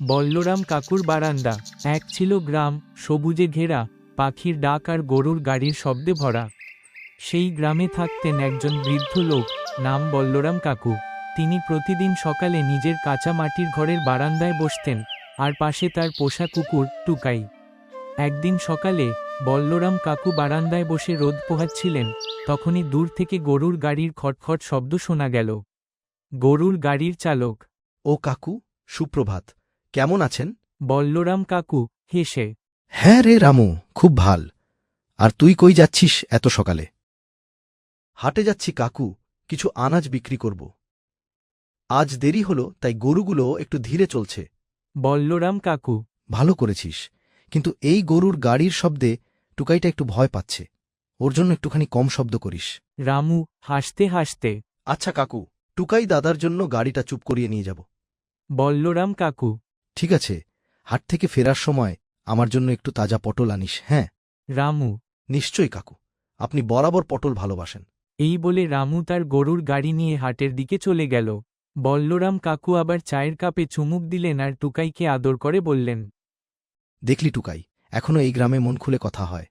বল্লরাম কাকুর বারান্দা, এক ছিল গ্রাম, সবুজে ঘেরা, পাখির ডাক আর গরুর গাড়ির শব্দে ভরা। সেই গ্রামে থাকতেন একজন বৃদ্ধ লোক, নাম বল্লরাম কাকু। তিনি প্রতিদিন সকালে নিজের কাঁচা মাটির ঘরের বারান্দায় বসতেন, আর পাশে তার পোষা কুকুর, টুকাই। একদিন সকালে বল্লরাম কাকু বারান্দায় বসে রোদ পোহাচ্ছিলেন, তখনই দূর থেকে গরুর গাড়ির খটখট শব্দ শোনা গেল। গরুর গাড়ির চালক, ও কাকু, সুপ্রভাত। কেমন আছেন? বল্লরাম কাকু হেসে। হ্যাঁ রে রামু খুব ভালো। আর তুই কই যাচ্ছিস এত সকালে? হাটে যাচ্ছি কাকু কিছু আনাজ বিক্রি করব। আজ দেরি হল তাই গরুগুলো একটু ধীরে চলছে। বল্লরাম কাকু। ভালো করেছিস কিন্তু এই গরুর গাড়ির শব্দে টুকাইটা একটু ভয় পাচ্ছে। ওর জন্য একটুখানি কম শব্দ করিস। রামু হাসতে হাসতে। আচ্ছা কাকু টুকাই দাদার জন্য গাড়িটা চুপ করিয়ে নিয়ে যাব। বল্লরাম কাকু। ঠিক আছে হাট থেকে ফেরার সময় আমার জন্য একটু তাজা পটল আনিস হ্যাঁ? রামু। নিশ্চয়ই কাকু। আপনি বরাবর পটল ভালোবাসেন। এই বলে রামু তার গরুর গাড়ি নিয়ে হাটের দিকে চলে গেল। বল্লরাম কাকু আবার চায়ের কাপে চুমুক দিলেন আর টুকাইকে আদর করে বললেন দেখলি টুকাই এখনও এই গ্রামে মন খুলে কথা হয়।